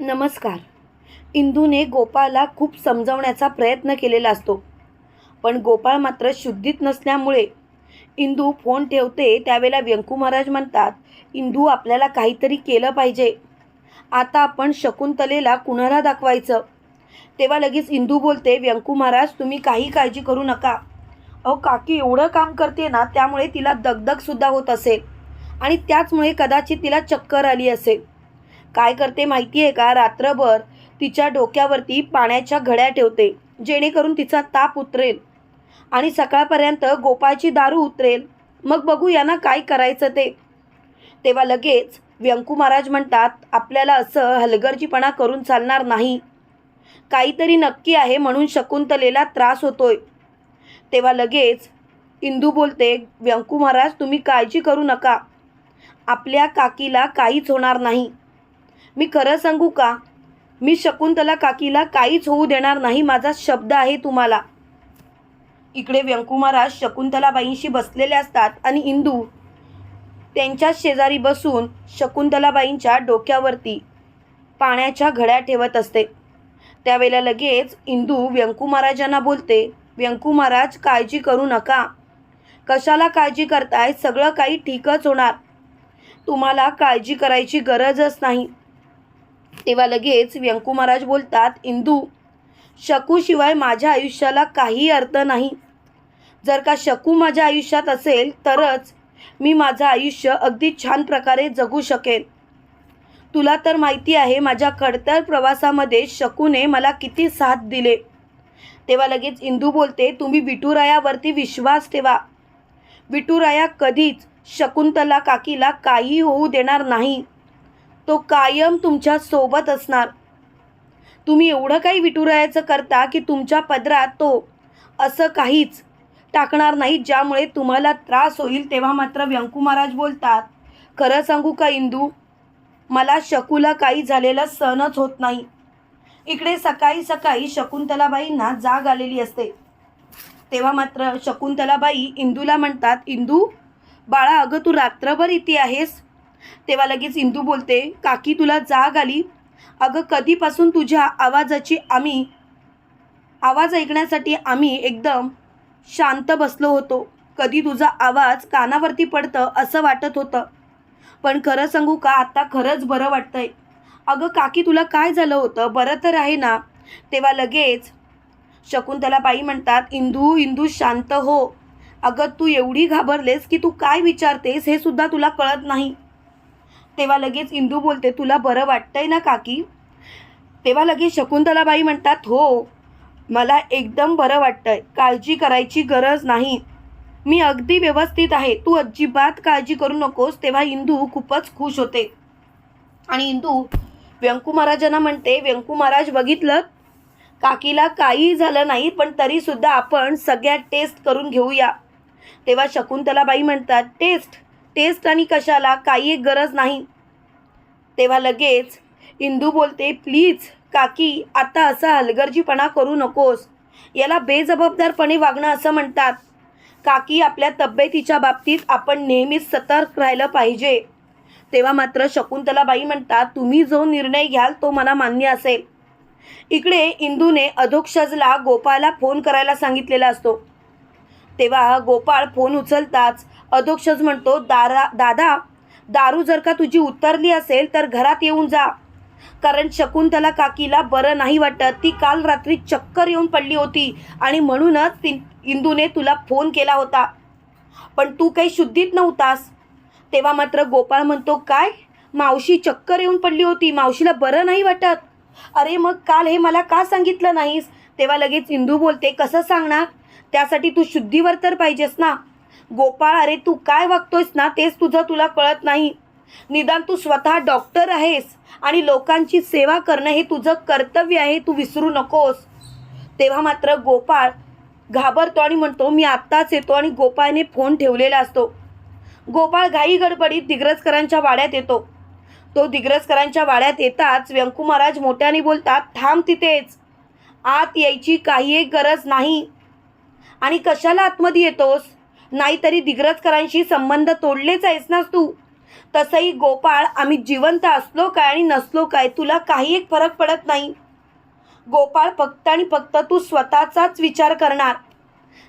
नमस्कार. इंदूने गोपाळला खूप समजवण्याचा प्रयत्न केलेला असतो. पण गोपाळ मात्र शुद्धीत नसल्यामुळे इंदू फोन ठेवते त्यावेळेला व्यंकू महाराज म्हणतात इंदू आपल्याला काहीतरी केलं पाहिजे. आता आपण शकुंतलेला कुणाला दाखवायचं? तेव्हा लगेच इंदू बोलते व्यंकू महाराज तुम्ही काही काळजी करू नका. अहो काकी एवढं काम करते ना त्यामुळे तिला दगदगसुद्धा होत असेल आणि त्याचमुळे कदाचित तिला चक्कर आली असेल. काय करते माहिती आहे का? रात्रभर तिच्या डोक्यावरती पाण्याच्या घड्या ठेवते जेणेकरून तिचा ताप उतरेल. आणि सकाळपर्यंत गोपाळची दारू उतरेल. मग बघू यांना काय करायचं ते. तेव्हा लगेच व्यंकू महाराज म्हणतात आपल्याला असं हलगर्जीपणा करून चालणार नाही. काहीतरी नक्की आहे म्हणून शकुंतलेला त्रास होतोय. तेव्हा लगेच इंदू बोलते व्यंकू महाराज तुम्ही काळजी करू नका. आपल्या काकीला काहीच होणार नाही. मी खरं सांगू का? मी शकुंतला काकीला काहीच होऊ देणार नाही माझा शब्द आहे तुम्हाला. इकडे व्यंकू महाराज शकुंतलाबाईंशी बसलेले असतात आणि इंदू त्यांच्या शेजारी बसून शकुंतलाबाईंच्या डोक्यावरती पाण्याच्या घड्या ठेवत असते. त्यावेळेला लगेच इंदू व्यंकू महाराजांना बोलते व्यंकू महाराज काळजी करू नका. कशाला काळजी करताय? सगळं काही ठीकच होणार. तुम्हाला काळजी करायची गरजच नाही. तेव्हा लगेच व्यंकू महाराज बोलतात इंदू शकूशिवाय माझ्या आयुष्याला काही अर्थ नाही. जर का शकू माझ्या आयुष्यात असेल तरच मी माझं आयुष्य अगदी छान प्रकारे जगू शकेन. तुला तर माहिती आहे माझ्या खडतर प्रवासामध्ये शकूने मला किती साथ दिले. तेव्हा लगेच इंदू बोलते तुम्ही विठुरायावरती विश्वास ठेवा. विठुराया कधीच शकुंतला काकीला काही होऊ देणार नाही. तो कायम तुमच्यासोबत असणार. तुम्ही एवढं काही विठुरायाचं करता की तुमच्या पदरात तो असं काहीच टाकणार नाही ज्यामुळे तुम्हाला त्रास होईल तेव्हा मात्र व्यंकू महाराज बोलतात खरं सांगू का इंदू मला शकूला काही झालेलं सहनच होत नाही. इकडे सकाळी सकाळी शकुंतलाबाईंना जाग आलेली असते. तेव्हा मात्र शकुंतलाबाई इंदूला म्हणतात इंदू बाळा अगं तू रात्रभर इथे आहेस? तेव्हा लगेच इंदू बोलते काकी तुला जाग आली? अगं कधीपासून तुझ्या आवाजाची आम्ही आवाज ऐकण्यासाठी आम्ही एकदम शांत बसलो होतो. कधी तुझा आवाज कानावरती पडतं असं वाटत होतं. पण खरं सांगू का आत्ता खरंच बरं वाटतंय. अगं काकी तुला काय झालं होतं? बरं तर आहे ना? तेव्हा लगेच शकुंतला बाई म्हणतात इंदू इंदू शांत हो. अगं तू एवढी घाबरलेस की तू काय विचारतेस हे सुद्धा तुला कळत नाही. तेव्हा लगेच इंदू बोलते तुला बरं वाटतंय ना काकी? तेव्हा लगेच शकुंतलाबाई म्हणतात हो मला एकदम बरं वाटतंय. काळजी करायची गरज नाही. मी अगदी व्यवस्थित आहे. तू अजिबात काळजी करू नकोस. तेव्हा इंदू खूपच खुश होते. आणि इंदू व्यंकू महाराजांना म्हणते व्यंकू महाराज बघितलं? काकीला काही झालं नाही पण तरीसुद्धा आपण सगळ्या टेस्ट करून घेऊया. तेव्हा शकुंतलाबाई म्हणतात टेस्ट? टेस्ट आणि कशाला काही एक गरज नाही. तेव्हा लगेच इंदू बोलते प्लीज काकी आता असा हलगर्जीपणा करू नकोस. याला बेजबाबदारपणे वागणं असं म्हणतात. काकी आपल्या तब्येतीच्या बाबतीत आपण नेहमीच सतर्क राहिलं पाहिजे. तेव्हा मात्र शकुंतलाबाई म्हणतात तुम्ही जो निर्णय घ्याल तो मला मान्य असेल. इकडे इंदूने अधोक्षजला गोपाळला फोन करायला सांगितलेला असतो. तेव्हा गोपाळ फोन उचलताच अधोक्षज म्हणतो दारा दादा दारू जर का तुझी उतरली असेल तर घरात येऊन जा. कारण शकुंतला काकीला बरं नाही वाटत. ती काल रात्री चक्कर येऊन पडली होती आणि म्हणूनच ती इंदूने तुला फोन केला होता. पण तू काही शुद्धीत नव्हतास. तेव्हा मात्र गोपाळ म्हणतो काय? मावशी चक्कर येऊन पडली होती. मावशीला बरं नाही वाटत. अरे मग काल हे मला का सांगितलं नाहीस? तेव्हा लगेच इंदू बोलते कसं सांगणार? त्यासाठी तू शुद्धीवर तर पाहिजेस ना. गोपाळ अरे तू काय वागतोयस ना तेच तुझं तुला कळत नाही. निदान तू स्वतः डॉक्टर आहेस आणि लोकांची सेवा करणं हे तुझं कर्तव्य आहे तू विसरू नकोस. तेव्हा मात्र गोपाळ घाबरतो आणि म्हणतो मी आत्ताच येतो आणि गोपाळने फोन ठेवलेला असतो. गोपाळ घाई गडबडीत दिग्रजकरांच्या वाड्यात येतो. तो दिग्रजकरांच्या वाड्यात येताच व्यंकू महाराज मोठ्याने बोलतात थांब तिथेच. आत यायची काही एक गरज नाही. आणि कशाला आतमध्ये येतोस? नाहीतरी दिग्रजकरांशी संबंध तोडलेच आहेस ना तू? तसंही गोपाळ आम्ही जिवंत असलो काय आणि नसलो काय तुला काही एक फरक पडत नाही. गोपाळ फक्त आणि फक्त तू स्वतःचाच विचार करणार.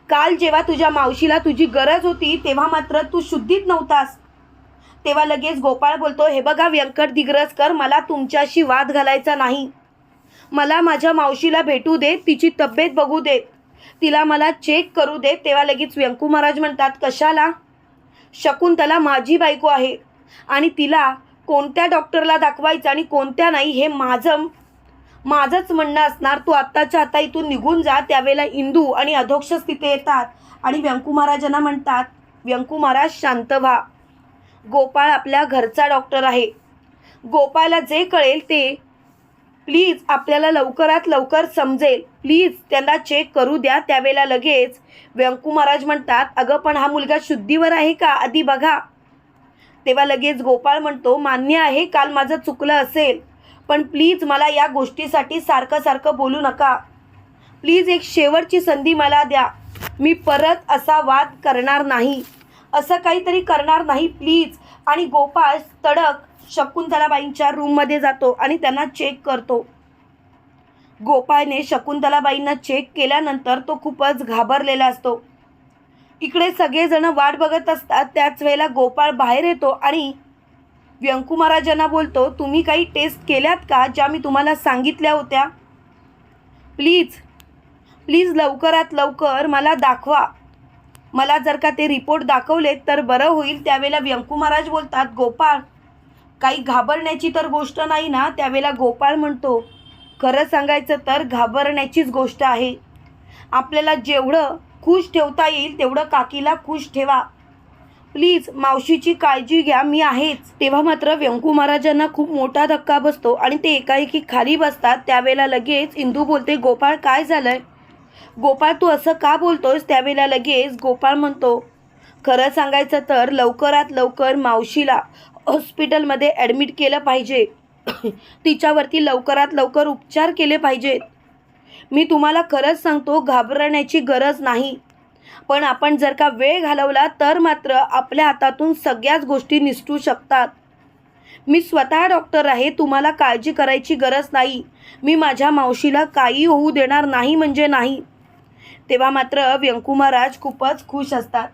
काल जेव्हा तुझ्या मावशीला तुझी गरज होती तेव्हा मात्र तू शुद्धीत नव्हतास. तेव्हा लगेच गोपाळ बोलतो हे बघा व्यंकट दिग्रजकर मला तुमच्याशी वाद घालायचा नाही. मला माझ्या मावशीला भेटू दे तिची तब्येत बघू देत तिला मला चेक करू दे तेव्हा लगेच व्यंकू महाराज म्हणतात कशाला? शकुंतला माझी बायको आहे आणि तिला कोणत्या डॉक्टरला दाखवायचं आणि कोणत्या नाही हे माझं माझंच म्हणणं असणार. तू आत्ताच्या आता इथून निघून जा त्यावेळेला इंदू आणि अधोक्षच तिथे येतात आणि व्यंकू महाराजांना म्हणतात व्यंकू महाराज शांत व्हा. गोपाळ आपल्या घरचा डॉक्टर आहे. गोपाळला जे कळेल ते प्लीज आपल्याला लवकरात लवकर समजेल. प्लीज त्यांना चेक करू द्या त्यावेळेला लगेच. व्यंकू महाराज म्हणतात अगं पण हा मुलगा शुद्धीवर आहे का? आधी बघा. तेव्हा लगेच गोपाळ म्हणतो मान्य आहे काल माझं चुकलं असेल. पण प्लीज मला या गोष्टीसाठी सारखं सारखं बोलू नका. प्लीज एक शेवटची संधी मला द्या. मी परत असा वाद करणार नाही. असं काहीतरी करणार नाही प्लीज. आणि गोपाळ तडक शकुंतलाबाईंच्या रूममध्ये जातो आणि त्यांना चेक करतो. गोपाळने शकुंतलाबाईंना चेक केल्यानंतर तो खूपच घाबरलेला असतो. इकडे सगळेजण वाट बघत असतात. त्याच वेळेला गोपाळ बाहेर येतो आणि व्यंकू महाराजांना बोलतो तुम्ही काही टेस्ट केल्यात का? ज्या मी तुम्हाला सांगितल्या होत्या. प्लीज प्लीज लवकरात लवकर मला दाखवा. मला जर का ते रिपोर्ट दाखवलेत तर बरं होईल. त्यावेळेला व्यंकू महाराज बोलतात गोपाळ काही घाबरण्याची तर गोष्ट नाही ना? त्यावेळेला गोपाळ म्हणतो खरं सांगायचं तर घाबरण्याचीच गोष्ट आहे. आपल्याला जेवढं खुश ठेवता येईल तेवढं काकीला खुश ठेवा. प्लीज मावशीची काळजी घ्या मी आहेच. तेव्हा मात्र व्यंकू महाराजांना खूप मोठा धक्का बसतो आणि ते एकाएकी खाली बसतात. त्यावेळेला लगेच इंदू बोलते गोपाळ काय झालंय? गोपाळ तू असं का बोलतोस त्यावेळेला लगेच गोपाळ म्हणतो खरं सांगायचं तर लवकरात लवकर मावशीला हॉस्पिटलमध्ये ॲडमिट केलं पाहिजे. तिच्यावरती लवकरात लवकर उपचार केले पाहिजेत. मी तुम्हाला खरंच सांगतो घाबरण्याची गरज नाही. पण आपण जर का वेळ घालवला तर मात्र आपल्या हातातून सगळ्याच गोष्टी निसटू शकतात. मी स्वतः डॉक्टर आहे तुम्हाला काळजी करायची गरज नाही. मी माझ्या मावशीला काही होऊ देणार नाही म्हणजे नाही. तेव्हा मात्र व्यंकुमाराज खूपच खुश असतात.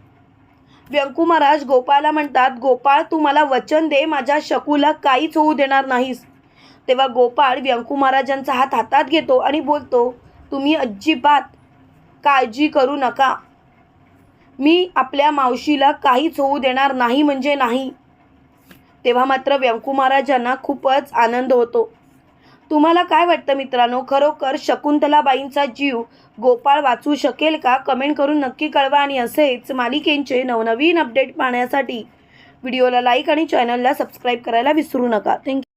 व्यंकू महाराज गोपाळला म्हणतात गोपाळ तू मला वचन दे माझ्या शकूला काहीच होऊ देणार नाहीस. तेव्हा गोपाळ व्यंकू महाराजांचा हात हातात घेतो आणि बोलतो तुम्ही अजिबात काळजी करू नका. मी आपल्या मावशीला काहीच होऊ देणार नाही म्हणजे नाही. तेव्हा मात्र व्यंकू महाराजांना खूपच आनंद होतो. तुम्हाला काय वाटतं मित्रांनो? खरोखर शकुंतलाबाईंचा जीव गोपाळ वाचू शकेल का? कमेंट करून नक्की कळवा. आणि असेच मालिकेंचे नवनवीन अपडेट पाहण्यासाठी व्हिडिओला लाईक आणि चॅनलला सबस्क्राईब करायला विसरू नका. थँक्यू